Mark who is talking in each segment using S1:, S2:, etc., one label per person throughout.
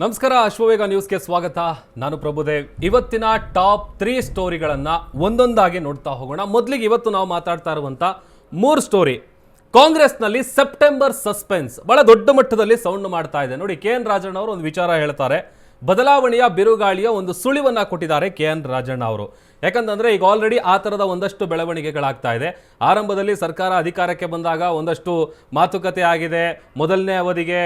S1: ನಮಸ್ಕಾರ ಅಶ್ವವೇಗ ನ್ಯೂಸ್ಗೆ ಸ್ವಾಗತ. ನಾನು ಪ್ರಭುದೇವ್. ಇವತ್ತಿನ ಟಾಪ್ ತ್ರೀ ಸ್ಟೋರಿಗಳನ್ನು ಒಂದೊಂದಾಗಿ ನೋಡ್ತಾ ಹೋಗೋಣ. ಮೊದಲಿಗೆ ಇವತ್ತು ನಾವು ಮಾತಾಡ್ತಾ ಇರುವಂತ ಮೂರು ಸ್ಟೋರಿ. ಕಾಂಗ್ರೆಸ್ನಲ್ಲಿ ಸೆಪ್ಟೆಂಬರ್ ಸಸ್ಪೆನ್ಸ್. ಬಹಳ ದೊಡ್ಡ ಮಟ್ಟದಲ್ಲಿ ಸೌಂಡ್ ಮಾಡ್ತಾ ಇದೆ. ನೋಡಿ, ಕೆ ಎನ್ ರಾಜಣ್ಣ ಅವರು ಒಂದು ವಿಚಾರ ಹೇಳ್ತಾರೆ. ಬದಲಾವಣೆಯ ಬಿರುಗಾಳಿಯ ಒಂದು ಸುಳಿವನ್ನ ಕೊಟ್ಟಿದ್ದಾರೆ ಕೆ ಎನ್ ರಾಜಣ್ಣ ಅವರು. ಯಾಕಂತಂದ್ರೆ ಈಗ ಆಲ್ರೆಡಿ ಆ ಥರದ ಒಂದಷ್ಟು ಬೆಳವಣಿಗೆಗಳಾಗ್ತಾ ಇದೆ. ಆರಂಭದಲ್ಲಿ ಸರ್ಕಾರ ಅಧಿಕಾರಕ್ಕೆ ಬಂದಾಗ ಒಂದಷ್ಟು ಮಾತುಕತೆ ಆಗಿದೆ. ಮೊದಲನೇ ಅವಧಿಗೆ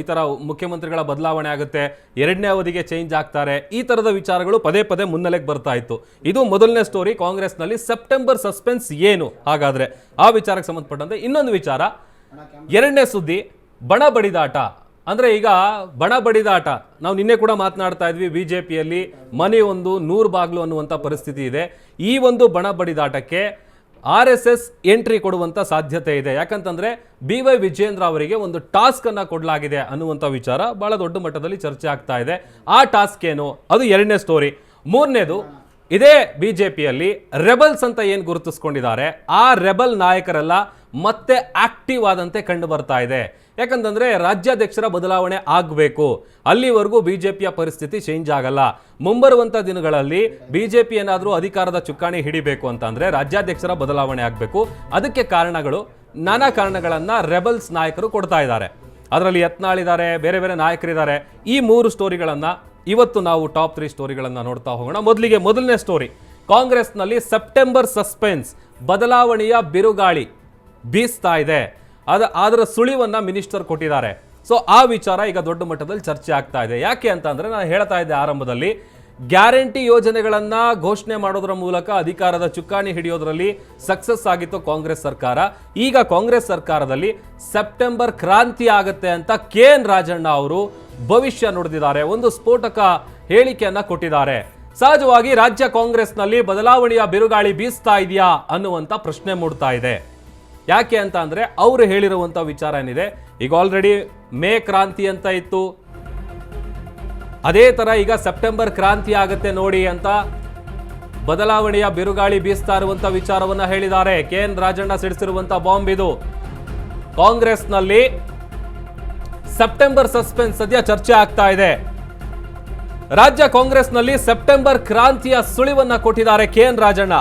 S1: ಈ ಥರ ಮುಖ್ಯಮಂತ್ರಿಗಳ ಬದಲಾವಣೆ ಆಗುತ್ತೆ. ಎರಡನೇ ಅವಧಿಗೆ ಚೇಂಜ್ ಆಗ್ತಾರೆ. ಈ ಥರದ ವಿಚಾರಗಳು ಪದೇ ಪದೇ ಮುನ್ನೆಲೆಗೆ ಬರ್ತಾ ಇತ್ತು. ಇದು ಮೊದಲನೇ ಸ್ಟೋರಿ ಕಾಂಗ್ರೆಸ್ನಲ್ಲಿ ಸೆಪ್ಟೆಂಬರ್ ಸಸ್ಪೆನ್ಸ್ ಏನು? ಹಾಗಾದ್ರೆ ಆ ವಿಚಾರಕ್ಕೆ ಸಂಬಂಧಪಟ್ಟಂತೆ ಇನ್ನೊಂದು ವಿಚಾರ. ಎರಡನೇ ಸುದ್ದಿ, ಬಣ ಬಡಿದಾಟ. ಅಂದ್ರೆ ಈಗ ಬಣ ಬಡಿದಾಟ. ನಾವು ನಿನ್ನೆ ಕೂಡ ಮಾತನಾಡ್ತಾ ಇದ್ವಿ ಬಿಜೆಪಿಯಲ್ಲಿ, ಮನೆ ಒಂದು, ನೂರು ಬಾಗಿಲು ಅನ್ನುವಂಥ ಪರಿಸ್ಥಿತಿ ಇದೆ. ಈ ಒಂದು ಬಣ ಬಡಿದಾಟಕ್ಕೆ ಆರ್ ಎಸ್ ಎಸ್ ಎಂಟ್ರಿ ಕೊಡುವಂತ ಸಾಧ್ಯತೆ ಇದೆ. ಯಾಕಂತಂದ್ರೆ ಬಿ ವೈ ವಿಜೇಂದ್ರ ಅವರಿಗೆ ಒಂದು ಟಾಸ್ಕ್ ಅನ್ನ ಕೊಡಲಾಗಿದೆ ಅನ್ನುವಂಥ ವಿಚಾರ ಬಹಳ ದೊಡ್ಡ ಮಟ್ಟದಲ್ಲಿ ಚರ್ಚೆ ಆಗ್ತಾ ಇದೆ. ಆ ಟಾಸ್ಕ್ ಏನು? ಅದು ಎರಡನೇ ಸ್ಟೋರಿ. ಮೂರನೇದು, ಇದೇ ಬಿಜೆಪಿಯಲ್ಲಿ ರೆಬಲ್ಸ್ ಅಂತ ಏನು ಗುರುತಿಸ್ಕೊಂಡಿದ್ದಾರೆ? ಆ ರೆಬಲ್ ನಾಯಕರೆಲ್ಲ ಮತ್ತೆ ಆಕ್ಟಿವ್ ಆದಂತೆ ಕಂಡು ಬರ್ತಾ ಇದೆ. ಯಾಕಂತಂದ್ರೆ ರಾಜ್ಯಾಧ್ಯಕ್ಷರ ಬದಲಾವಣೆ ಆಗಬೇಕು. ಅಲ್ಲಿವರೆಗೂ ಬಿಜೆಪಿಯ ಪರಿಸ್ಥಿತಿ ಚೇಂಜ್ ಆಗಲ್ಲ. ಮುಂಬರುವಂತ ದಿನಗಳಲ್ಲಿ ಬಿಜೆಪಿ ಏನಾದರೂ ಅಧಿಕಾರದ ಚುಕ್ಕಾಣಿ ಹಿಡಿಬೇಕು ಅಂತಂದರೆ ರಾಜ್ಯಾಧ್ಯಕ್ಷರ ಬದಲಾವಣೆ ಆಗಬೇಕು. ಅದಕ್ಕೆ ಕಾರಣಗಳು, ನಾನಾ ಕಾರಣಗಳನ್ನು ರೆಬಲ್ಸ್ ನಾಯಕರು ಕೊಡ್ತಾ ಇದ್ದಾರೆ. ಅದರಲ್ಲಿ ಯತ್ನಾಳ್ ಇದ್ದಾರೆ ಬೇರೆ ಬೇರೆ ನಾಯಕರಿದ್ದಾರೆ. ಈ ಮೂರು ಸ್ಟೋರಿಗಳನ್ನ ಇವತ್ತು ನಾವು ಟಾಪ್ ತ್ರೀ ಸ್ಟೋರಿಗಳನ್ನ ನೋಡ್ತಾ ಹೋಗೋಣ. ಮೊದಲಿಗೆ ಮೊದಲನೇ ಸ್ಟೋರಿ ಕಾಂಗ್ರೆಸ್ನಲ್ಲಿ ಸೆಪ್ಟೆಂಬರ್ ಸಸ್ಪೆನ್ಸ್ ಬದಲಾವಣೆಯ ಬಿರುಗಾಳಿ ಬೀಸ್ತಾ ಇದೆ. ಅದ ಅದರ ಸುಳಿವನ್ನ ಮಿನಿಸ್ಟರ್ ಕೊಟ್ಟಿದ್ದಾರೆ. ಸೊ ಆ ವಿಚಾರ ಈಗ ದೊಡ್ಡ ಮಟ್ಟದಲ್ಲಿ ಚರ್ಚೆ ಆಗ್ತಾ ಇದೆ. ಯಾಕೆ ಅಂತ ಅಂದ್ರೆ ನಾನು ಹೇಳ್ತಾ ಇದ್ದೆ ಆರಂಭದಲ್ಲಿ, ಗ್ಯಾರಂಟಿ ಯೋಜನೆಗಳನ್ನ ಘೋಷಣೆ ಮಾಡೋದ್ರ ಮೂಲಕ ಅಧಿಕಾರದ ಚುಕ್ಕಾಣಿ ಹಿಡಿಯೋದ್ರಲ್ಲಿ ಸಕ್ಸಸ್ ಆಗಿತ್ತು ಕಾಂಗ್ರೆಸ್ ಸರ್ಕಾರ. ಈಗ ಕಾಂಗ್ರೆಸ್ ಸರ್ಕಾರದಲ್ಲಿ ಸೆಪ್ಟೆಂಬರ್ ಕ್ರಾಂತಿ ಆಗುತ್ತೆ ಅಂತ ಕೆ ಎನ್ ರಾಜಣ್ಣ ಅವರು ಭವಿಷ್ಯ ನುಡಿದಿದ್ದಾರೆ. ಒಂದು ಸ್ಫೋಟಕ ಹೇಳಿಕೆಯನ್ನ ಕೊಟ್ಟಿದ್ದಾರೆ. ಸಹಜವಾಗಿ ರಾಜ್ಯ ಕಾಂಗ್ರೆಸ್ನಲ್ಲಿ ಬದಲಾವಣೆಯ ಬಿರುಗಾಳಿ ಬೀಸ್ತಾ ಇದೆಯಾ ಅನ್ನುವಂತ ಪ್ರಶ್ನೆ ಮೂಡ್ತಾ ಇದೆ. ಯಾಕೆ ಅಂತ ಅಂದರೆ ಅವರು ಹೇಳಿರುವಂಥ ವಿಚಾರ ಏನಿದೆ? ಈಗ ಆಲ್ರೆಡಿ ಮೇ ಕ್ರಾಂತಿ ಅಂತ ಇತ್ತು. ಅದೇ ಥರ ಈಗ ಸೆಪ್ಟೆಂಬರ್ ಕ್ರಾಂತಿ ಆಗುತ್ತೆ ನೋಡಿ ಅಂತ ಬದಲಾವಣೆಯ ಬಿರುಗಾಳಿ ಬೀಸ್ತಾ ಇರುವಂಥ ವಿಚಾರವನ್ನು ಹೇಳಿದ್ದಾರೆ. ಕೆ ಎನ್ ರಾಜಣ್ಣ ಸಿಡಿಸಿರುವಂಥ ಬಾಂಬ್ ಇದು. ಕಾಂಗ್ರೆಸ್ನಲ್ಲಿ ಸೆಪ್ಟೆಂಬರ್ ಸಸ್ಪೆನ್ಸ್ ಸದ್ಯ ಚರ್ಚೆ ಆಗ್ತಾ ಇದೆ. ರಾಜ್ಯ ಕಾಂಗ್ರೆಸ್ನಲ್ಲಿ ಸೆಪ್ಟೆಂಬರ್ ಕ್ರಾಂತಿಯ ಸುಳಿವನ್ನ ಕೊಟ್ಟಿದ್ದಾರೆ ಕೆ ಎನ್ ರಾಜಣ್ಣ.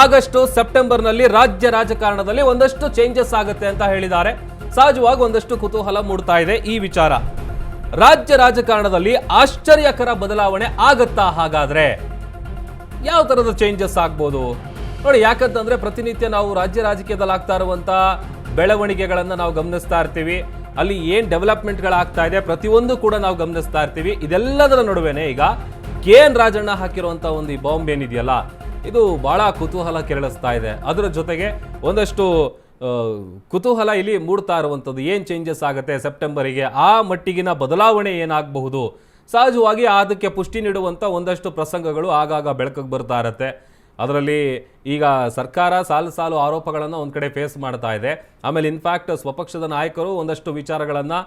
S1: ಆಗಸ್ಟ್ ಸೆಪ್ಟೆಂಬರ್ನಲ್ಲಿ ರಾಜ್ಯ ರಾಜಕಾರಣದಲ್ಲಿ ಒಂದಷ್ಟು ಚೇಂಜಸ್ ಆಗುತ್ತೆ ಅಂತ ಹೇಳಿದ್ದಾರೆ. ಸಹಜವಾಗಿ ಒಂದಷ್ಟು ಕುತೂಹಲ ಮೂಡ್ತಾ ಇದೆ ಈ ವಿಚಾರ. ರಾಜ್ಯ ರಾಜಕಾರಣದಲ್ಲಿ ಆಶ್ಚರ್ಯಕರ ಬದಲಾವಣೆ ಆಗತ್ತಾ ಹಾಗಾದ್ರೆ? ಯಾವ ತರದ ಚೇಂಜಸ್ ಆಗ್ಬೋದು? ನೋಡಿ, ಯಾಕಂತಂದ್ರೆ ಪ್ರತಿನಿತ್ಯ ನಾವು ರಾಜ್ಯ ರಾಜಕೀಯದಲ್ಲಿ ಆಗ್ತಾ ಇರುವಂತ ಬೆಳವಣಿಗೆಗಳನ್ನ ನಾವು ಗಮನಿಸ್ತಾ ಇರ್ತೀವಿ. ಅಲ್ಲಿ ಏನ್ ಡೆವಲಪ್ಮೆಂಟ್ಗಳಾಗ್ತಾ ಇದೆ ಪ್ರತಿಯೊಂದು ಕೂಡ ನಾವು ಗಮನಿಸ್ತಾ ಇರ್ತೀವಿ. ಇದೆಲ್ಲದರ ನಡುವೆನೆ ಈಗ ಕೆ ಎನ್ ರಾಜಣ್ಣ ಹಾಕಿರುವಂತ ಒಂದು ಈ ಬಾಂಬ್ ಏನಿದೆಯಲ್ಲ ಇದು ಬಹಳ ಕುತೂಹಲ ಕೆರಳಿಸ್ತಾ ಇದೆ. ಅದರ ಜೊತೆಗೆ ಒಂದಷ್ಟು ಕುತೂಹಲ ಇಲ್ಲಿ ಮೂಡ್ತಾ ಇರುವಂಥದ್ದು. ಏನು ಚೇಂಜಸ್ ಆಗುತ್ತೆ ಸೆಪ್ಟೆಂಬರಿಗೆ? ಆ ಮಟ್ಟಿಗಿನ ಬದಲಾವಣೆ ಏನಾಗಬಹುದು? ಸಹಜವಾಗಿ ಅದಕ್ಕೆ ಪುಷ್ಟಿ ನೀಡುವಂಥ ಒಂದಷ್ಟು ಪ್ರಸಂಗಗಳು ಆಗಾಗ ಬೆಳಕಿಗೆ ಬರ್ತಾ ಇರತ್ತೆ. ಅದರಲ್ಲಿ ಈಗ ಸರ್ಕಾರ ಸಾಲು ಸಾಲು ಆರೋಪಗಳನ್ನು ಒಂದು ಕಡೆ ಫೇಸ್ ಮಾಡ್ತಾ ಇದೆ. ಆಮೇಲೆ ಇನ್ಫ್ಯಾಕ್ಟ್ ಸ್ವಪಕ್ಷದ ನಾಯಕರು ಒಂದಷ್ಟು ವಿಚಾರಗಳನ್ನು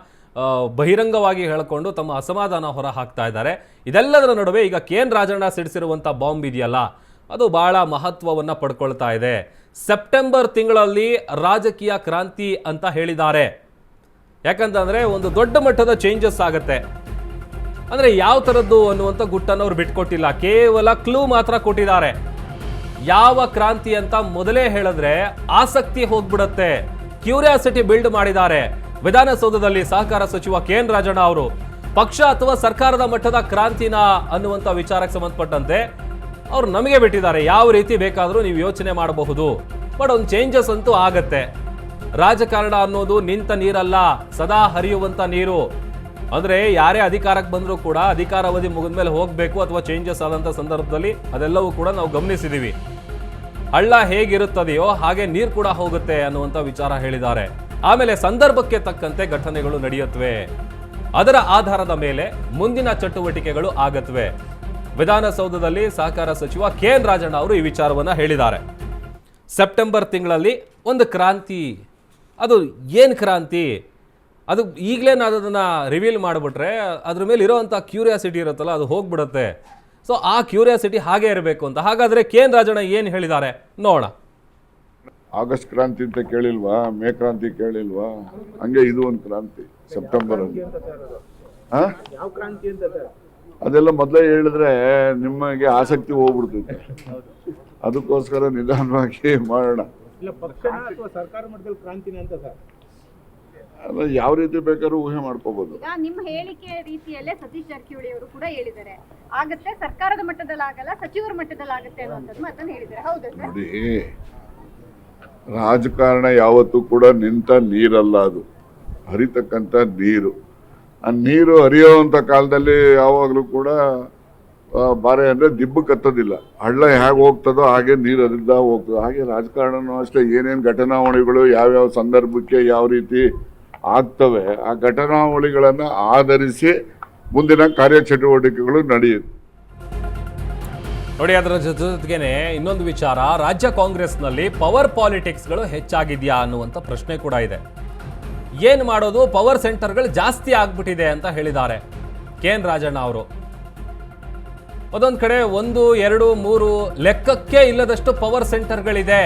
S1: ಬಹಿರಂಗವಾಗಿ ಹೇಳಿಕೊಂಡು ತಮ್ಮ ಅಸಮಾಧಾನ ಹೊರ ಹಾಕ್ತಾ ಇದ್ದಾರೆ. ಇದೆಲ್ಲದರ ನಡುವೆ ಈಗ ಕೆ ಎನ್ ರಾಜಣ್ಣ ಸಿಡಿಸಿರುವಂಥ ಬಾಂಬ್ ಇದೆಯಲ್ಲ ಅದು ಬಹಳ ಮಹತ್ವವನ್ನು ಪಡ್ಕೊಳ್ತಾ ಇದೆ. ಸೆಪ್ಟೆಂಬರ್ ತಿಂಗಳಲ್ಲಿ ರಾಜಕೀಯ ಕ್ರಾಂತಿ ಅಂತ ಹೇಳಿದ್ದಾರೆ. ಯಾಕಂತಂದ್ರೆ ಒಂದು ದೊಡ್ಡ ಮಟ್ಟದ ಚೇಂಜಸ್ ಆಗುತ್ತೆ. ಅಂದ್ರೆ ಯಾವ ಥರದ್ದು ಅನ್ನುವಂಥ ಗುಟ್ಟನ್ನು ಅವ್ರು ಬಿಟ್ಕೊಟ್ಟಿಲ್ಲ. ಕೇವಲ ಕ್ಲೂ ಮಾತ್ರ ಕೊಟ್ಟಿದ್ದಾರೆ. ಯಾವ ಕ್ರಾಂತಿ ಅಂತ ಮೊದಲೇ ಹೇಳಿದ್ರೆ ಆಸಕ್ತಿ ಹೋಗ್ಬಿಡುತ್ತೆ. ಕ್ಯೂರಿಯಾಸಿಟಿ ಬಿಲ್ಡ್ ಮಾಡಿದ್ದಾರೆ. ವಿಧಾನಸೌಧದಲ್ಲಿ ಸಹಕಾರ ಸಚಿವ ಕೆ ಎನ್ ರಾಜಣ್ಣ ಅವರು. ಪಕ್ಷ ಅಥವಾ ಸರ್ಕಾರದ ಮಟ್ಟದ ಕ್ರಾಂತಿನ ಅನ್ನುವಂಥ ವಿಚಾರಕ್ಕೆ ಸಂಬಂಧಪಟ್ಟಂತೆ ಅವ್ರು ನಮಗೆ ಬಿಟ್ಟಿದ್ದಾರೆ. ಯಾವ ರೀತಿ ಬೇಕಾದರೂ ನೀವು ಯೋಚನೆ ಮಾಡಬಹುದು. ಬಟ್ ಒಂದು ಚೇಂಜಸ್ ಅಂತೂ ಆಗತ್ತೆ. ರಾಜಕಾರಣ ಅನ್ನೋದು ನಿಂತ ನೀರಲ್ಲ, ಸದಾ ಹರಿಯುವಂಥ ನೀರು. ಅಂದರೆ ಯಾರೇ ಅಧಿಕಾರಕ್ಕೆ ಬಂದರೂ ಕೂಡ, ಅಧಿಕಾರ ಅವಧಿ ಮುಗಿದ ಮೇಲೆ ಹೋಗಬೇಕು ಅಥವಾ ಚೇಂಜಸ್ ಆದಂಥ ಸಂದರ್ಭದಲ್ಲಿ ಅದೆಲ್ಲವೂ ಕೂಡ ನಾವು ಗಮನಿಸಿದ್ದೀವಿ ಹಳ್ಳ ಹೇಗಿರುತ್ತದೆಯೋ ಹಾಗೆ ನೀರು ಕೂಡ ಹೋಗುತ್ತೆ ಅನ್ನುವಂಥ ವಿಚಾರ ಹೇಳಿದ್ದಾರೆ. ಆಮೇಲೆ ಸಂದರ್ಭಕ್ಕೆ ತಕ್ಕಂತೆ ಘಟನೆಗಳು ನಡೆಯುತ್ತವೆ ಅದರ ಆಧಾರದ ಮೇಲೆ ಮುಂದಿನ ಚಟುವಟಿಕೆಗಳು ಆಗತ್ವೆ. ವಿಧಾನಸೌಧದಲ್ಲಿ ಸಹಕಾರ ಸಚಿವ ಕೆ ಎನ್ ರಾಜಣ್ಣ ಅವರು ಈ ವಿಚಾರವನ್ನು ಹೇಳಿದ್ದಾರೆ. ಸೆಪ್ಟೆಂಬರ್ ತಿಂಗಳಲ್ಲಿ ಒಂದು ಕ್ರಾಂತಿ ಅದು ಏನು ಕ್ರಾಂತಿ? ಅದು ಈಗಲೇ ನಾನು ಅದನ್ನು ರಿವೀಲ್ ಮಾಡಿಬಿಟ್ರೆ ಅದ್ರ ಮೇಲೆ ಇರೋವಂಥ ಕ್ಯೂರಿಯಾಸಿಟಿ ಇರುತ್ತಲ್ಲ ಅದು ಹೋಗ್ಬಿಡುತ್ತೆ. ಸೊ ಆ ಕ್ಯೂರಿಯಾಸಿಟಿ ಹಾಗೆ ಇರಬೇಕು ಅಂತ. ಹಾಗಾದರೆ ಕೆ ಎನ್ ರಾಜಣ್ಣ ಏನು ಹೇಳಿದ್ದಾರೆ? ನೋಡೋಣ.
S2: ಆಗಸ್ಟ್ ಕ್ರಾಂತಿ ಅಂತ ಕೇಳಿಲ್ವಾ? ಮೇ ಕ್ರಾಂತಿ ಕೇಳಿಲ್ವಾ? ಹಂಗೆ ಇದು ಒಂದು ಕ್ರಾಂತಿ ಸೆಪ್ಟೆಂಬರ್ ಅದೆಲ್ಲ ಮೊದಲೇ ಹೇಳಿದ್ರೆ ನಿಮಗೆ ಆಸಕ್ತಿ ಹೋಗ್ಬಿಡ್ತೈತೆ. ಅದಕ್ಕೋಸ್ಕರ ನಿಧಾನವಾಗಿ ಮಾಡೋಣ.
S3: ಇಲ್ಲ ಪಕ್ಷನ ಅಥವಾ ಸರ್ಕಾರ ಮಟ್ಟದಲ್ಲಿ ಕ್ರಾಂತಿನ ಅಂತ ಸರ್?
S2: ಅಲ್ಲ ಯಾವ ರೀತಿ ಬೇಕಾದ್ರೂ ಊಹೆ ಮಾಡ್ಕೋಬಹುದು
S4: ನಿಮ್ಮ ಹೇಳಿಕೆ ರೀತಿಯಲ್ಲೇ ಸತೀಶ್ ಜಾರಕಿಹೊಳಿ ಅವರು ಕೂಡ ಹೇಳಿದ್ದಾರೆ. ಆಗತ್ತೆ ಸರ್ಕಾರದ ಮಟ್ಟದಲ್ಲಿ ಆಗಲ್ಲ ಸಚಿವರ ಮಟ್ಟದಲ್ಲಿ ಆಗತ್ತೆ ಅನ್ನೋದನ್ನ ಹೇಳಿದ್ದಾರೆ. ಹೌದಾ ಸರ್?
S2: ನೋಡಿ ರಾಜಕಾರಣ ಯಾವತ್ತೂ ಕೂಡ ನಿಂತ ನೀರಲ್ಲ ಅದು. ಹರಿತಕ್ಕಂಥ ನೀರು. ಆ ನೀರು ಹರಿಯೋವಂಥ ಕಾಲದಲ್ಲಿ ಯಾವಾಗಲೂ ಕೂಡ ಬಾರೆ ಅಂದರೆ ದಿಬ್ಬು ಕತ್ತೋದಿಲ್ಲ. ಹಳ್ಳ ಹೇಗೆ ಹೋಗ್ತದೋ ಹಾಗೆ ನೀರು ಹರಿದ ಹೋಗ್ತದೆ ಹಾಗೆ ರಾಜಕಾರಣನೂ ಅಷ್ಟೇ. ಏನೇನು ಘಟನಾವಳಿಗಳು ಯಾವ್ಯಾವ ಸಂದರ್ಭಕ್ಕೆ ಯಾವ ರೀತಿ ಆಗ್ತವೆ, ಆ ಘಟನಾವಳಿಗಳನ್ನು ಆಧರಿಸಿ ಮುಂದಿನ ಕಾರ್ಯಚಟುವಟಿಕೆಗಳು ನಡೆಯುತ್ತೆ.
S1: ನೋಡಿ, ಅದರ ಜೊತೆ ಜೊತೆಗೇನೆ ಇನ್ನೊಂದು ವಿಚಾರ. ರಾಜ್ಯ ಕಾಂಗ್ರೆಸ್ನಲ್ಲಿ ಪವರ್ ಪಾಲಿಟಿಕ್ಸ್ಗಳು ಹೆಚ್ಚಾಗಿದೆಯಾ ಅನ್ನುವಂಥ ಪ್ರಶ್ನೆ ಕೂಡ ಇದೆ. ಏನು ಮಾಡೋದು? ಪವರ್ ಸೆಂಟರ್ಗಳು ಜಾಸ್ತಿ ಆಗ್ಬಿಟ್ಟಿದೆ ಅಂತ ಹೇಳಿದ್ದಾರೆ. ಕೆ ಎನ್ ರಾಜಣ್ಣ ಅವರು. ಅದೊಂದು ಕಡೆ ಒಂದು, ಎರಡು, ಮೂರು ಲೆಕ್ಕಕ್ಕೆ ಇಲ್ಲದಷ್ಟು ಪವರ್ ಸೆಂಟರ್ಗಳಿದೆ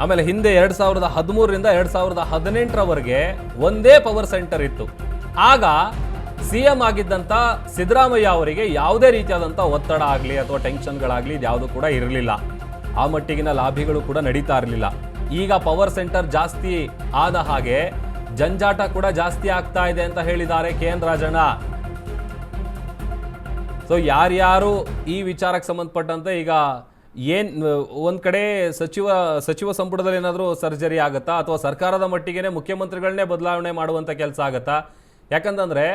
S1: ಆಮೇಲೆ ಹಿಂದೆ ಎರಡ್ ಸಾವಿರದ ಹದಿಮೂರರಿಂದ ಎರಡ್ ಸಾವಿರದ ಹದಿನೆಂಟರವರೆಗೆ ಒಂದೇ ಪವರ್ ಸೆಂಟರ್ ಇತ್ತು. ಆಗ ಸಿ ಎಂ ಆಗಿದ್ದಂಥ ಸಿದ್ದರಾಮಯ್ಯ ಅವರಿಗೆ ಯಾವುದೇ ರೀತಿಯಾದಂಥ ಒತ್ತಡ ಆಗಲಿ ಅಥವಾ ಟೆನ್ಷನ್ಗಳಾಗಲಿ ಇದ್ಯಾವುದು ಕೂಡ ಇರಲಿಲ್ಲ. ಆ ಮಟ್ಟಿಗಿನ ಲಾಭಿಗಳು ಕೂಡ ನಡೀತಾ ಇರಲಿಲ್ಲ. ಈಗ ಪವರ್ ಸೆಂಟರ್ ಜಾಸ್ತಿ ಆದ ಹಾಗೆ ಜಂಜಾಟ ಕೂಡ ಜಾಸ್ತಿ ಆಗ್ತಾ ಇದೆ ಅಂತ ಹೇಳಿದ್ದಾರೆ ಕೆ ಎನ್ ರಾಜಣ್ಣ. ಸೊ ಯಾರ್ಯಾರು ಈ ವಿಚಾರಕ್ಕೆ ಸಂಬಂಧಪಟ್ಟಂತೆ ಈಗ ಏನ್, ಒಂದ್ ಕಡೆ ಸಚಿವ ಸಚಿವ ಸಂಪುಟದಲ್ಲಿ ಏನಾದರೂ ಸರ್ಜರಿ ಆಗುತ್ತಾ? ಅಥವಾ ಸರ್ಕಾರದ ಮಟ್ಟಿಗೆನೆ ಮುಖ್ಯಮಂತ್ರಿಗಳನ್ನೇ ಬದಲಾವಣೆ ಮಾಡುವಂಥ ಕೆಲಸ ಆಗುತ್ತಾ? ಯಾಕಂತಂದ್ರೆ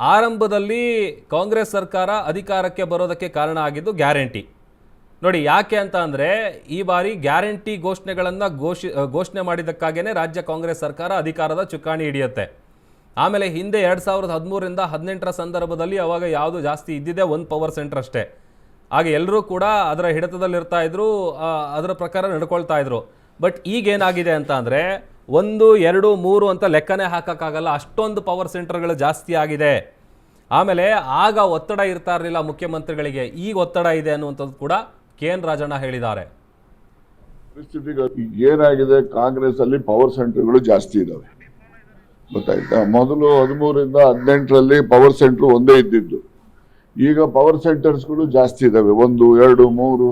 S1: ಆರಂಭದಲ್ಲಿ ಕಾಂಗ್ರೆಸ್ ಸರ್ಕಾರ ಅಧಿಕಾರಕ್ಕೆ ಬರೋದಕ್ಕೆ ಕಾರಣ ಆಗಿದ್ದು ಗ್ಯಾರಂಟಿ. ನೋಡಿ, ಯಾಕೆ ಅಂತ ಅಂದರೆ ಈ ಬಾರಿ ಗ್ಯಾರಂಟಿ ಘೋಷಣೆಗಳನ್ನು ಘೋಷಿ ಘೋಷಣೆ ಮಾಡಿದ್ದಕ್ಕಾಗೇ ರಾಜ್ಯ ಕಾಂಗ್ರೆಸ್ ಸರ್ಕಾರ ಅಧಿಕಾರದ ಚುಕ್ಕಾಣಿ ಹಿಡಿಯುತ್ತೆ. ಆಮೇಲೆ ಹಿಂದೆ ಎರಡು ಸಾವಿರದ ಹದಿಮೂರರಿಂದ ಹದಿನೆಂಟರ ಸಂದರ್ಭದಲ್ಲಿ ಅವಾಗ ಯಾವುದು ಜಾಸ್ತಿ ಇದ್ದಿದೆ? ಒಂದು ಪವರ್ ಸೆಂಟರ್ ಅಷ್ಟೇ. ಆಗ ಎಲ್ಲರೂ ಕೂಡ ಅದರ ಹಿಡಿತದಲ್ಲಿರ್ತಾ ಇದ್ರು ಅದರ ಪ್ರಕಾರ ನಡ್ಕೊಳ್ತಾ ಇದ್ರು. ಬಟ್ ಈಗ ಏನಾಗಿದೆ ಅಂತ ಅಂದರೆ ಒಂದು, ಎರಡು, ಮೂರು ಅಂತ ಲೆಕ್ಕನೇ ಹಾಕೋಕ್ಕಾಗಲ್ಲ. ಅಷ್ಟೊಂದು ಪವರ್ ಸೆಂಟರ್ಗಳು ಜಾಸ್ತಿ ಆಗಿದೆ. ಆಮೇಲೆ ಆಗ ಒತ್ತಡ ಇರ್ತಾ ಇರಲಿಲ್ಲ ಮುಖ್ಯಮಂತ್ರಿಗಳಿಗೆ. ಈಗ ಒತ್ತಡ ಇದೆ ಅನ್ನುವಂಥದ್ದು ಕೂಡ ಕೆ ಎನ್ ರಾಜಣ್ಣ ಹೇಳಿದ್ದಾರೆ.
S2: ಏನಾಗಿದೆ? ಕಾಂಗ್ರೆಸ್ ಅಲ್ಲಿ ಪವರ್ ಸೆಂಟರ್ಗಳು ಜಾಸ್ತಿ ಇದಾವೆ. ಗೊತ್ತಾಯ್ತಾ? ಮೊದಲು ಹದಿಮೂರಿಂದ ಹದಿನೆಂಟರಲ್ಲಿ ಪವರ್ ಸೆಂಟರ್ ಒಂದೇ ಇದ್ದಿದ್ದು. ಈಗ ಪವರ್ ಸೆಂಟರ್ಸ್ಗಳು ಜಾಸ್ತಿ ಇದ್ದಾವೆ ಒಂದು, ಎರಡು, ಮೂರು,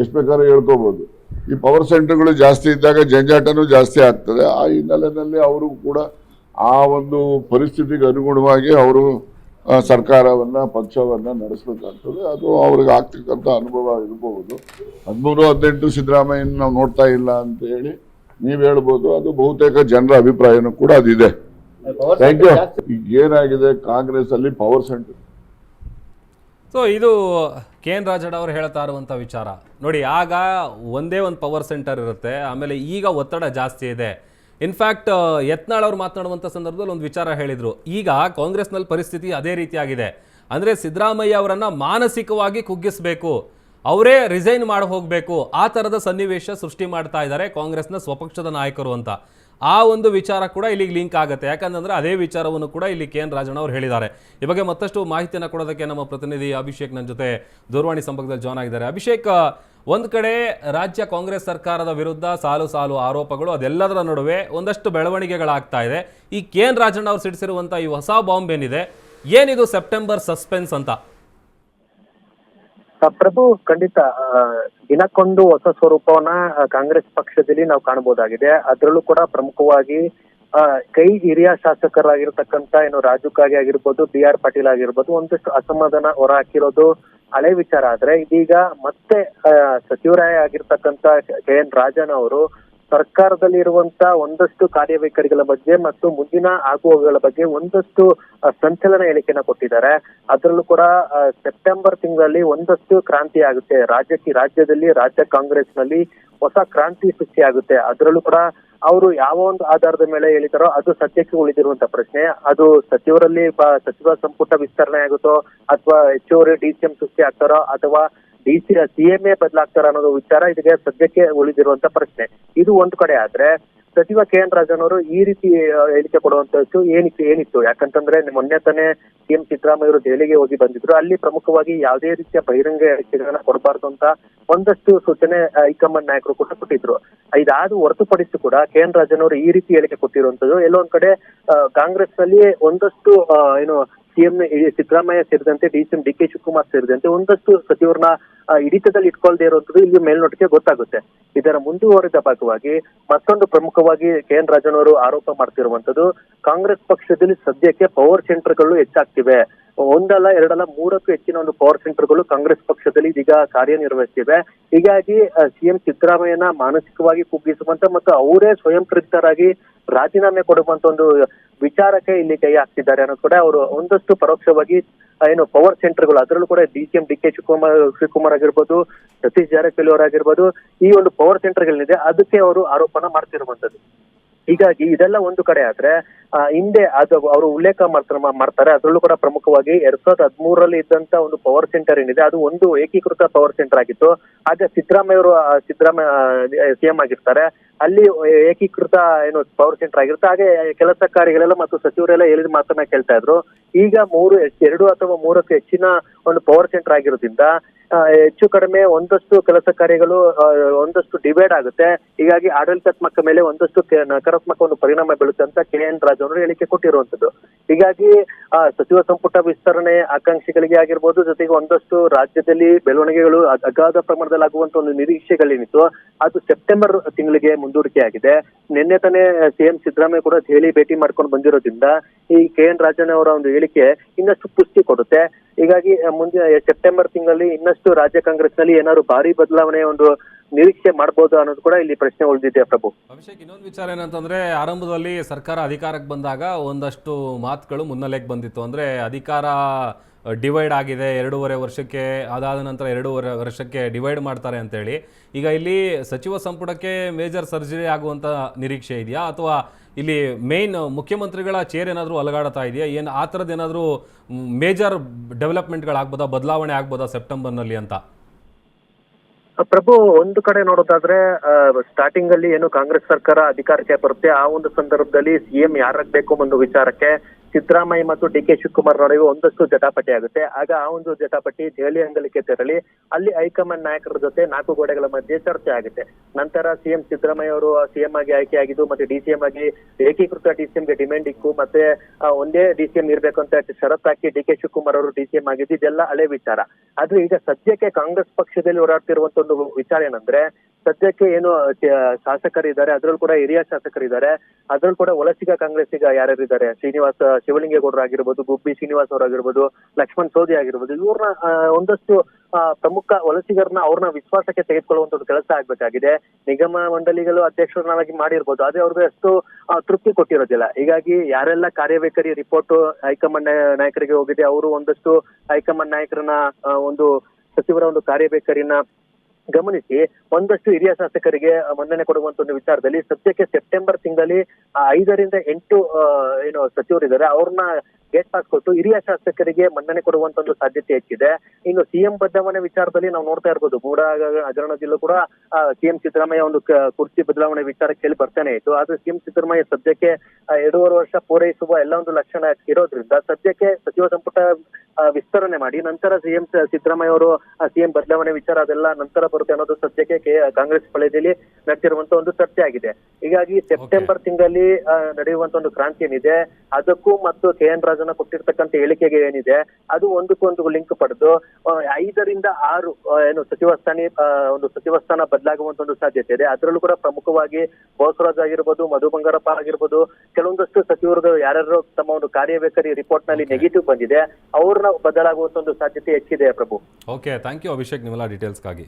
S2: ಎಷ್ಟು ಬೇಕಾದ್ರೂ ಹೇಳ್ಕೋಬೋದು. ಈ ಪವರ್ ಸೆಂಟರ್ಗಳು ಜಾಸ್ತಿ ಇದ್ದಾಗ ಜಂಜಾಟನೂ ಜಾಸ್ತಿ ಆಗ್ತದೆ. ಆ ಹಿನ್ನೆಲೆಯಲ್ಲಿ ಅವರು ಕೂಡ ಆ ಒಂದು ಪರಿಸ್ಥಿತಿಗೆ ಅನುಗುಣವಾಗಿ ಅವರು ಸರ್ಕಾರವನ್ನ ಪಕ್ಷವನ್ನ ನಡೆಸಬೇಕಾಗ್ತದೆ. ಅದು ಅವ್ರಿಗೆ ಆಗ್ತಕ್ಕಂಥ ಅನುಭವ ಇರಬಹುದು ಹದಿಮೂರು ಹದಿನೆಂಟು ಸಿದ್ದರಾಮಯ್ಯನ ನಾವು ನೋಡ್ತಾ ಇಲ್ಲ ಅಂತ ಹೇಳಿ ನೀವ್ ಹೇಳ್ಬೋದು. ಅದು ಬಹುತೇಕ ಜನರ ಅಭಿಪ್ರಾಯನೂ ಕೂಡ ಅದಿದೆ. ಥ್ಯಾಂಕ್ ಯು ಈಗ ಏನಾಗಿದೆ? ಕಾಂಗ್ರೆಸ್ ಅಲ್ಲಿ ಪವರ್ ಸೆಂಟರ್
S1: ಸೊ ಇದು ಕೆ ಎನ್ ರಾಜಣ್ಣ ಅವರು ಹೇಳ್ತಾ ಇರುವಂಥ ವಿಚಾರ. ನೋಡಿ ಆಗ ಒಂದೇ ಒಂದು ಪವರ್ ಸೆಂಟರ್ ಇರುತ್ತೆ. ಆಮೇಲೆ ಈಗ ಒತ್ತಡ ಜಾಸ್ತಿ ಇದೆ. ಇನ್ಫ್ಯಾಕ್ಟ್ ಯತ್ನಾಳ್ ಅವರು ಮಾತನಾಡುವಂಥ ಸಂದರ್ಭದಲ್ಲಿ ಒಂದು ವಿಚಾರ ಹೇಳಿದರು. ಈಗ ಕಾಂಗ್ರೆಸ್ನಲ್ಲಿ ಪರಿಸ್ಥಿತಿ ಅದೇ ರೀತಿಯಾಗಿದೆ. ಅಂದರೆ ಸಿದ್ದರಾಮಯ್ಯ ಅವರನ್ನು ಮಾನಸಿಕವಾಗಿ ಕುಗ್ಗಿಸಬೇಕು. ಅವರೇ ರಿಸೈನ್ ಮಾಡಿ ಹೋಗಬೇಕು. ಆ ಥರದ ಸನ್ನಿವೇಶ ಸೃಷ್ಟಿ ಮಾಡ್ತಾ ಇದ್ದಾರೆ ಕಾಂಗ್ರೆಸ್ನ ಸ್ವಪಕ್ಷದ ನಾಯಕರು ಅಂತ. ಆ ಒಂದು ವಿಚಾರ ಕೂಡ ಇಲ್ಲಿಗೆ ಲಿಂಕ್ ಆಗುತ್ತೆ. ಯಾಕಂದ್ರೆ ಅದೇ ವಿಚಾರವನ್ನು ಕೂಡ ಇಲ್ಲಿ ಕೆ ಎನ್ ರಾಜಣ್ಣ ಅವರು ಹೇಳಿದ್ದಾರೆ. ಈ ಬಗ್ಗೆ ಮತ್ತಷ್ಟು ಮಾಹಿತಿಯನ್ನು ಕೊಡೋದಕ್ಕೆ ನಮ್ಮ ಪ್ರತಿನಿಧಿ ಅಭಿಷೇಕ್ ನನ್ನ ಜೊತೆ ದೂರವಾಣಿ ಸಂಪರ್ಕದಲ್ಲಿ ಜಾಯ್ನ್ ಆಗಿದ್ದಾರೆ. ಅಭಿಷೇಕ್ ಒಂದು ಕಡೆ ರಾಜ್ಯ ಕಾಂಗ್ರೆಸ್ ಸರ್ಕಾರದ ವಿರುದ್ಧ ಸಾಲು ಸಾಲು ಆರೋಪಗಳು, ಅದೆಲ್ಲದರ ನಡುವೆ ಒಂದಷ್ಟು ಬೆಳವಣಿಗೆಗಳಾಗ್ತಾ ಇದೆ. ಈ ಕೆ ಎನ್ ರಾಜಣ್ಣ ಅವರು ಸಿಡಿಸಿರುವಂಥ ಈ ಹೊಸ ಬಾಂಬ್ ಏನಿದೆ, ಏನಿದು ಸೆಪ್ಟೆಂಬರ್ ಸಸ್ಪೆನ್ಸ್ ಅಂತ?
S5: ಪ್ರಭು, ಖಂಡಿತ ದಿನಕ್ಕೊಂದು ಹೊಸ ಸ್ವರೂಪವನ್ನ ಕಾಂಗ್ರೆಸ್ ಪಕ್ಷದಲ್ಲಿ ನಾವು ಕಾಣಬಹುದಾಗಿದೆ. ಅದರಲ್ಲೂ ಕೂಡ ಪ್ರಮುಖವಾಗಿ ಕೈ ಹಿರಿಯ ಶಾಸಕರಾಗಿರ್ತಕ್ಕಂತ ಏನು ರಾಜು ಕಾಗೆ ಆಗಿರ್ಬೋದು, ಬಿ ಆರ್ ಪಾಟೀಲ್ ಆಗಿರ್ಬೋದು, ಒಂದಷ್ಟು ಅಸಮಾಧಾನ ಹೊರ ಹಾಕಿರೋದು ಹಳೆ ವಿಚಾರ ಆದ್ರೆ ಇದೀಗ ಮತ್ತೆ ಸಚಿವರಾಯ ಆಗಿರ್ತಕ್ಕಂತ ಕೆ ಎನ್ ರಾಜನ್ ಅವರು ಸರ್ಕಾರದಲ್ಲಿ ಇರುವಂತ ಒಂದಷ್ಟು ಕಾರ್ಯವೈಖರಿಗಳ ಬಗ್ಗೆ ಮತ್ತು ಮುಂದಿನ ಆಗುವಗಳ ಬಗ್ಗೆ ಒಂದಷ್ಟು ಸಂಚಲನ ಹೇಳಿಕೆಯನ್ನ ಕೊಟ್ಟಿದ್ದಾರೆ. ಅದರಲ್ಲೂ ಕೂಡ ಸೆಪ್ಟೆಂಬರ್ ತಿಂಗಳಲ್ಲಿ ಒಂದಷ್ಟು ಕ್ರಾಂತಿ ಆಗುತ್ತೆ. ರಾಜ್ಯಕ್ಕೆ ರಾಜ್ಯದಲ್ಲಿ, ರಾಜ್ಯ ಕಾಂಗ್ರೆಸ್ನಲ್ಲಿ ಹೊಸ ಕ್ರಾಂತಿ ಸೃಷ್ಟಿಯಾಗುತ್ತೆ. ಅದರಲ್ಲೂ ಕೂಡ ಅವರು ಯಾವ ಒಂದು ಆಧಾರದ ಮೇಲೆ ಹೇಳಿದಾರೋ ಅದು ಸದ್ಯಕ್ಕೆ ಉಳಿದಿರುವಂತ ಪ್ರಶ್ನೆ. ಅದು ಸಚಿವರಲ್ಲಿ ಸಚಿವ ಸಂಪುಟ ವಿಸ್ತರಣೆ ಆಗುತ್ತೋ ಅಥವಾ ಹೆಚ್ಚುವರಿ ಡಿ ಸಿ ಎಂ ಸೃಷ್ಟಿ ಆಗ್ತಾರೋ ಅಥವಾ ಡಿ ಸಿ ಸಿಎಂಎ ಬದಲಾಗ್ತಾರ ಅನ್ನೋದು ವಿಚಾರ ಇದಕ್ಕೆ ಸದ್ಯಕ್ಕೆ ಉಳಿದಿರುವಂತ ಪ್ರಶ್ನೆ. ಇದು ಒಂದ್ ಕಡೆ ಆದ್ರೆ ಸಚಿವ ಕೆ ಎನ್ ರಾಜನ್ ಅವರು ಈ ರೀತಿ ಹೇಳಿಕೆ ಕೊಡುವಂತದ್ದು ಏನಿತ್ತು ಏನಿತ್ತು? ಯಾಕಂತಂದ್ರೆ ಮೊನ್ನೆ ತಾನೇ ಸಿಎಂ ಸಿದ್ದರಾಮಯ್ಯ ಅವರು ದೆಹಲಿಗೆ ಹೋಗಿ ಬಂದಿದ್ರು. ಅಲ್ಲಿ ಪ್ರಮುಖವಾಗಿ ಯಾವುದೇ ರೀತಿಯ ಬಹಿರಂಗ ಹೇಳಿಕೆಗಳನ್ನ ಕೊಡಬಾರ್ದು ಅಂತ ಒಂದಷ್ಟು ಸೂಚನೆ ಹೈಕಮಾಂಡ್ ನಾಯಕರು ಕೂಡ ಕೊಟ್ಟಿದ್ರು. ಇದಾದ ಹೊರತುಪಡಿಸಿ ಕೂಡ ಕೆ ಎನ್ ರಾಜನ್ ಅವರು ಈ ರೀತಿ ಹೇಳಿಕೆ ಕೊಟ್ಟಿರುವಂತದ್ದು. ಎಲ್ಲೋ ಒಂದ್ ಕಡೆ ಕಾಂಗ್ರೆಸ್ನಲ್ಲಿ ಒಂದಷ್ಟು ಏನು ಸಿಎಂ ಸಿದ್ದರಾಮಯ್ಯ ಸೇರಿದಂತೆ D C D K Shivakumar ಸೇರಿದಂತೆ ಒಂದಷ್ಟು ಸಚಿವರನ್ನ ಹಿಡಿತದಲ್ಲಿ ಇಟ್ಕೊಳ್ದೇ ಇರುವಂತದ್ದು ಇಲ್ಲಿ ಮೇಲ್ನೋಟಕ್ಕೆ ಗೊತ್ತಾಗುತ್ತೆ. ಇದರ ಮುಂದುವರಿದ ಭಾಗವಾಗಿ ಮತ್ತೊಂದು ಪ್ರಮುಖವಾಗಿ ಕೆ ಎನ್ ರಾಜನ್ ಅವರು ಆರೋಪ ಮಾಡ್ತಿರುವಂತದ್ದು ಕಾಂಗ್ರೆಸ್ ಪಕ್ಷದಲ್ಲಿ ಸದ್ಯಕ್ಕೆ ಪವರ್ ಸೆಂಟರ್ಗಳು ಹೆಚ್ಚಾಗ್ತಿವೆ. ಒಂದಲ್ಲ, ಎರಡಲ್ಲ, ಮೂರಕ್ಕೂ ಹೆಚ್ಚಿನ ಒಂದು ಪವರ್ ಸೆಂಟರ್ಗಳು ಕಾಂಗ್ರೆಸ್ ಪಕ್ಷದಲ್ಲಿ ಇದೀಗ ಕಾರ್ಯನಿರ್ವಹಿಸ್ತಿವೆ. ಹೀಗಾಗಿ ಸಿಎಂ ಸಿದ್ದರಾಮಯ್ಯನ ಮಾನಸಿಕವಾಗಿ ಕುಗ್ಗಿಸುವಂತ ಮತ್ತು ಅವರೇ ಸ್ವಯಂ ಪ್ರೇರಿತರಾಗಿ ರಾಜೀನಾಮೆ ಕೊಡುವಂತ ಒಂದು ವಿಚಾರಕ್ಕೆ ಇಲ್ಲಿ ಕೈ ಹಾಕ್ತಿದ್ದಾರೆ ಅನ್ನೋದು ಕೂಡ ಅವರು ಒಂದಷ್ಟು ಪರೋಕ್ಷವಾಗಿ ಏನು ಪವರ್ ಸೆಂಟರ್ಗಳು ಅದರಲ್ಲೂ ಕೂಡ D C M D K Shivakumar Shivakumar ಆಗಿರ್ಬೋದು, ಸತೀಶ್ ಜಾರಕಿಹೊಳಿ ಅವರಾಗಿರ್ಬೋದು ಈ ಒಂದು ಪವರ್ ಸೆಂಟರ್ಗಳಿದೆ ಅದಕ್ಕೆ ಅವರು ಆರೋಪನ ಮಾಡ್ತಿರುವಂತದ್ದು. ಹೀಗಾಗಿ ಇದೆಲ್ಲ ಒಂದು ಕಡೆ ಆದ್ರೆ ಹಿಂದೆ ಅದು ಅವರು ಉಲ್ಲೇಖ ಮಾಡ್ತಾರೆ ಮಾಡ್ತಾರೆ. ಅದರಲ್ಲೂ ಕೂಡ ಪ್ರಮುಖವಾಗಿ ಎರಡ್ ಸಾವಿರದ ಹದಿಮೂರರಲ್ಲಿ ಇದ್ದಂತ ಒಂದು ಪವರ್ ಸೆಂಟರ್ ಏನಿದೆ, ಅದು ಒಂದು ಏಕೀಕೃತ ಪವರ್ ಸೆಂಟರ್ ಆಗಿತ್ತು. ಆಗ ಸಿದ್ದರಾಮಯ್ಯ ಅವರು ಸಿದ್ದರಾಮಯ್ಯ ಸಿಎಂ ಆಗಿರ್ತಾರೆ. ಅಲ್ಲಿ ಏಕೀಕೃತ ಏನು ಪವರ್ ಸೆಂಟರ್ ಆಗಿರುತ್ತೆ. ಹಾಗೆ ಕೆಲಸ ಕಾರ್ಯಗಳೆಲ್ಲ ಮತ್ತು ಸಚಿವರೆಲ್ಲ ಹೇಳಿದ ಮಾತನ್ನ ಕೇಳ್ತಾ ಇದ್ರು. ಈಗ ಮೂರು, ಎರಡು ಅಥವಾ ಮೂರಕ್ಕೂ ಹೆಚ್ಚಿನ ಒಂದು ಪವರ್ ಸೆಂಟರ್ ಆಗಿರೋದ್ರಿಂದ ಹೆಚ್ಚು ಕಡಿಮೆ ಒಂದಷ್ಟು ಕೆಲಸ ಕಾರ್ಯಗಳು ಒಂದಷ್ಟು ಡಿವೈಡ್ ಆಗುತ್ತೆ. ಹೀಗಾಗಿ ಆಡಳಿತಾತ್ಮಕ ಮೇಲೆ ಒಂದಷ್ಟು ನಕಾರಾತ್ಮಕ ಒಂದು ಪರಿಣಾಮ ಬೀಳುತ್ತೆ ಅಂತ ಕೆ ಎನ್ ಅವರು ಹೇಳಿಕೆ ಕೊಟ್ಟಿರುವಂತದ್ದು. ಹೀಗಾಗಿ ಆ, ಸಚಿವ ಸಂಪುಟ ವಿಸ್ತರಣೆ ಆಕಾಂಕ್ಷಿಗಳಿಗೆ ಆಗಿರ್ಬೋದು ಜೊತೆಗೆ ಒಂದಷ್ಟು ರಾಜ್ಯದಲ್ಲಿ ಬೆಳವಣಿಗೆಗಳು ಅಗಾಧ ಪ್ರಮಾಣದಲ್ಲಿ ಆಗುವಂತ ಒಂದು ನಿರೀಕ್ಷೆಗಳೇನಿತ್ತು ಅದು ಸೆಪ್ಟೆಂಬರ್ ತಿಂಗಳಿಗೆ ಮುಂದೂಡಿಕೆ ಆಗಿದೆ ನಿನ್ನೆ ತಾನೇ ಸಿಎಂ ಸಿದ್ದರಾಮಯ್ಯ ಕೂಡ ದೆಹಲಿ ಭೇಟಿ ಮಾಡ್ಕೊಂಡು ಬಂದಿರೋದ್ರಿಂದ ಈ ಕೆ ಎನ್ ರಾಜನ್ ಅವರ ಒಂದು ಹೇಳಿಕೆ ಇನ್ನಷ್ಟು ಪುಷ್ಟಿ ಕೊಡುತ್ತೆ. ಹೀಗಾಗಿ ಮುಂದೆ ಸೆಪ್ಟೆಂಬರ್ ತಿಂಗಳಲ್ಲಿ ಇನ್ನಷ್ಟು ರಾಜ್ಯ ಕಾಂಗ್ರೆಸ್ನಲ್ಲಿ ಏನಾದ್ರು ಭಾರಿ ಬದಲಾವಣೆ ಒಂದು ನಿರೀಕ್ಷೆ ಮಾಡಬಹುದು ಅನ್ನೋದು ಕೂಡ ಇಲ್ಲಿ ಪ್ರಶ್ನೆ ಉಳಿದಿದೆ ಪ್ರಭು.
S1: ಅಭಿಷೇಕ್, ಇನ್ನೊಂದು ವಿಚಾರ ಏನಂತಂದ್ರೆ ಆರಂಭದಲ್ಲಿ ಸರ್ಕಾರ ಅಧಿಕಾರಕ್ಕೆ ಬಂದಾಗ ಒಂದಷ್ಟು ಮಾತುಗಳು ಮುನ್ನೆಲೆಗೆ ಬಂದಿತ್ತು. ಅಂದ್ರೆ ಅಧಿಕಾರ ಡಿವೈಡ್ ಆಗಿದೆ, ಎರಡೂವರೆ ವರ್ಷಕ್ಕೆ, ಅದಾದ ನಂತರ ಎರಡೂವರೆ ವರ್ಷಕ್ಕೆ ಡಿವೈಡ್ ಮಾಡ್ತಾರೆ ಅಂತೇಳಿ. ಈಗ ಇಲ್ಲಿ ಸಚಿವ ಸಂಪುಟಕ್ಕೆ ಮೇಜರ್ ಸರ್ಜರಿ ಆಗುವಂತ ನಿರೀಕ್ಷೆ ಇದೆಯಾ? ಅಥವಾ ಇಲ್ಲಿ ಮೇನ್ ಮುಖ್ಯಮಂತ್ರಿಗಳ ಚೇರ್ ಏನಾದರೂ ಅಲಗಾಡ್ತಾ ಇದೆಯಾ? ಏನು ಆ ಥರದ್ದು ಏನಾದರೂ ಮೇಜರ್ ಡೆವಲಪ್ಮೆಂಟ್ಗಳಾಗ್ಬೋದಾ? ಬದಲಾವಣೆ ಆಗ್ಬೋದಾ ಸೆಪ್ಟೆಂಬರ್ನಲ್ಲಿ ಅಂತ?
S5: ಪ್ರಭು, ಒಂದು ಕಡೆ ನೋಡೋದಾದ್ರೆ ಸ್ಟಾರ್ಟಿಂಗ್ ಅಲ್ಲಿ ಏನು ಕಾಂಗ್ರೆಸ್ ಸರ್ಕಾರ ಅಧಿಕಾರಕ್ಕೆ ಬರುತ್ತೆ, ಆ ಒಂದು ಸಂದರ್ಭದಲ್ಲಿ ಸಿಎಂ ಯಾರಾಗ್ಬೇಕು ಒಂದು ವಿಚಾರಕ್ಕೆ ಸಿದ್ದರಾಮಯ್ಯ ಮತ್ತು ಡಿ ಕೆ ಶಿವಕುಮಾರ್ ನಡುವೆ ಒಂದಷ್ಟು ಜಟಾಪಟಿ ಆಗುತ್ತೆ. ಆಗ ಆ ಒಂದು ಜಟಾಪಟಿ ದೆಹಲಿ ಅಂಗಲಕ್ಕೆ ತೆರಳಿ, ಅಲ್ಲಿ ಹೈಕಮಾಂಡ್ ನಾಯಕರ ಜೊತೆ ನಾಲ್ಕು ಗೋಡೆಗಳ ಮಧ್ಯೆ ಚರ್ಚೆ ಆಗುತ್ತೆ. ನಂತರ ಸಿಎಂ ಸಿದ್ದರಾಮಯ್ಯ ಅವರು ಸಿಎಂ ಆಗಿ ಆಯ್ಕೆಯಾಗಿದ್ದು ಮತ್ತೆ ಡಿಸಿಎಂ ಆಗಿ ಏಕೀಕೃತ ಡಿಸಿಎಂಗೆ ಡಿಮ್ಯಾಂಡ್ ಇಕ್ಕು, ಮತ್ತೆ ಒಂದೇ ಒಂದೇ ಡಿಸಿಎಂ ಇರಬೇಕು ಅಂತ ಷರತ್ ಹಾಕಿ ಡಿ ಕೆ ಶಿವಕುಮಾರ್ ಅವರು ಡಿಸಿಎಂ ಆಗಿದ್ದು, ಇದೆಲ್ಲ ಹಳೆ ವಿಚಾರ. ಆದ್ರೆ ಈಗ ಸದ್ಯಕ್ಕೆ ಕಾಂಗ್ರೆಸ್ ಪಕ್ಷದಲ್ಲಿ ಓಡಾಡ್ತಿರುವಂತ ಒಂದು ವಿಚಾರ ಏನಂದ್ರೆ, ಸದ್ಯಕ್ಕೆ ಏನು ಶಾಸಕರಿದ್ದಾರೆ, ಅದ್ರಲ್ಲೂ ಕೂಡ ಹಿರಿಯ ಶಾಸಕರಿದ್ದಾರೆ, ಅದ್ರಲ್ಲೂ ಕೂಡ ವಲಸಿಗ ಕಾಂಗ್ರೆಸ್ ಈಗ ಯಾರ್ಯಾರಿದ್ದಾರೆ? ಶ್ರೀನಿವಾಸ ಶಿವಲಿಂಗೇಗೌಡರು ಆಗಿರ್ಬೋದು, ಗುಬ್ಬಿ ಶ್ರೀನಿವಾಸ್ ಅವರಾಗಿರ್ಬೋದು ಲಕ್ಷ್ಮಣ್ ಸೋದಿ ಆಗಿರ್ಬೋದು, ಇವ್ರನ್ನ ಒಂದಷ್ಟು ಪ್ರಮುಖ ವಲಸಿಗರನ್ನ ಅವ್ರನ್ನ ವಿಶ್ವಾಸಕ್ಕೆ ತೆಗೆದುಕೊಳ್ಳುವಂತ ಒಂದು ಕೆಲಸ ಆಗ್ಬೇಕಾಗಿದೆ. ನಿಗಮ ಮಂಡಳಿಗಳು ಅಧ್ಯಕ್ಷರನ್ನಾಗಿ ಮಾಡಿರ್ಬೋದು, ಆದ್ರೆ ಅವ್ರಿಗೆ ಅಷ್ಟು ತೃಪ್ತಿ ಕೊಟ್ಟಿರೋದಿಲ್ಲ. ಹೀಗಾಗಿ ಯಾರೆಲ್ಲ ಕಾರ್ಯವೈಖರಿ ರಿಪೋರ್ಟ್ ಹೈಕಮಾಂಡ್ ನಾಯ- ನಾಯಕರಿಗೆ ಹೋಗಿದೆ, ಅವರು ಒಂದಷ್ಟು ಹೈಕಮಾಂಡ್ ನಾಯಕರನ್ನ ಒಂದು ಸಚಿವರ ಒಂದು ಕಾರ್ಯಬೇಕರಿನ ಗಮನಿಸಿ, ಒಂದಷ್ಟು ಹಿರಿಯ ಶಾಸಕರಿಗೆ ಮನ್ನಣೆ ಕೊಡುವಂತ ಒಂದು ವಿಚಾರದಲ್ಲಿ ಸದ್ಯಕ್ಕೆ ಸೆಪ್ಟೆಂಬರ್ ತಿಂಗಳಲ್ಲಿ ಐದರಿಂದ ಎಂಟು ಏನು ಸಚಿವರಿದ್ದಾರೆ, ಅವ್ರನ್ನ ಗೇಟ್ ಪಾಸ್ ಕೊಟ್ಟು ಹಿರಿಯ ಶಾಸಕರಿಗೆ ಮನ್ನಣೆ ಕೊಡುವಂತ ಒಂದು ಸಾಧ್ಯತೆ ಹೆಚ್ಚಿದೆ. ಇನ್ನು ಸಿಎಂ ಬದಲಾವಣೆ ವಿಚಾರದಲ್ಲಿ ನಾವು ನೋಡ್ತಾ ಇರ್ಬೋದು. ಮೂಡ ಹಗರಣದಲ್ಲೂ ಕೂಡ ಸಿಎಂ ಸಿದ್ದರಾಮಯ್ಯ ಒಂದು ಕುರ್ಚಿ ಬದಲಾವಣೆ ವಿಚಾರ ಕೇಳಿ ಬರ್ತಾನೆ ಇತ್ತು. ಆದ್ರೆ ಸಿಎಂ ಸಿದ್ದರಾಮಯ್ಯ ಸದ್ಯಕ್ಕೆ ಎರಡೂವರೆ ವರ್ಷ ಪೂರೈಸುವ ಎಲ್ಲ ಒಂದು ಲಕ್ಷಣ ಇರೋದ್ರಿಂದ ಸದ್ಯಕ್ಕೆ ಸಚಿವ ಸಂಪುಟ ವಿಸ್ತರಣೆ ಮಾಡಿ ನಂತರ ಸಿಎಂ ಸಿದ್ದರಾಮಯ್ಯ ಅವರು ಸಿಎಂ ಬದಲಾವಣೆ ವಿಚಾರ ಅದೆಲ್ಲ ನಂತರ ಬರುತ್ತೆ ಅನ್ನೋದು ಸದ್ಯಕ್ಕೆ ಕಾಂಗ್ರೆಸ್ ವಲಯದಲ್ಲಿ ನಡೆದಿರುವಂತ ಒಂದು ಚರ್ಚೆ ಆಗಿದೆ. ಹೀಗಾಗಿ ಸೆಪ್ಟೆಂಬರ್ ತಿಂಗಳಲ್ಲಿ ನಡೆಯುವಂತ ಒಂದು ಕ್ರಾಂತಿ ಏನಿದೆ ಅದಕ್ಕೂ ಮತ್ತು ಕೆ ಎನ್ ರಾಜನ ಕೊಟ್ಟಿರ್ತಕ್ಕಂಥ ಹೇಳಿಕೆಗೆ ಏನಿದೆ ಅದು ಒಂದಕ್ಕೊಂದು ಲಿಂಕ್ ಪಡೆದು ಐದರಿಂದ ಆರು ಏನು ಸಚಿವ ಸ್ಥಾನ ಒಂದು ಸಚಿವ ಸ್ಥಾನ ಬದಲಾಗುವಂತ ಒಂದು ಸಾಧ್ಯತೆ ಇದೆ. ಅದರಲ್ಲೂ ಕೂಡ ಪ್ರಮುಖವಾಗಿ ಬೋಸರಾಜ್ ಆಗಿರ್ಬೋದು ಮಧು ಬಂಗಾರಪ್ಪ ಆಗಿರ್ಬೋದು ಕೆಲವೊಂದಷ್ಟು ಸಚಿವರು ಯಾರ್ಯಾರು ತಮ್ಮ ಒಂದು ಕಾರ್ಯವೈಖರಿ ರಿಪೋರ್ಟ್ನಲ್ಲಿ ನೆಗೆಟಿವ್ ಬಂದಿದೆ ಅವ್ರನ್ನ ಬದಲಾಗುವಂತ ಒಂದು ಸಾಧ್ಯತೆ ಹೆಚ್ಚಿದೆ Prabhu.
S1: Okay thank you Abhishek ನಿಮ್ಮೆಲ್ಲ ಡೀಟೇಲ್ಸ್ಗಾಗಿ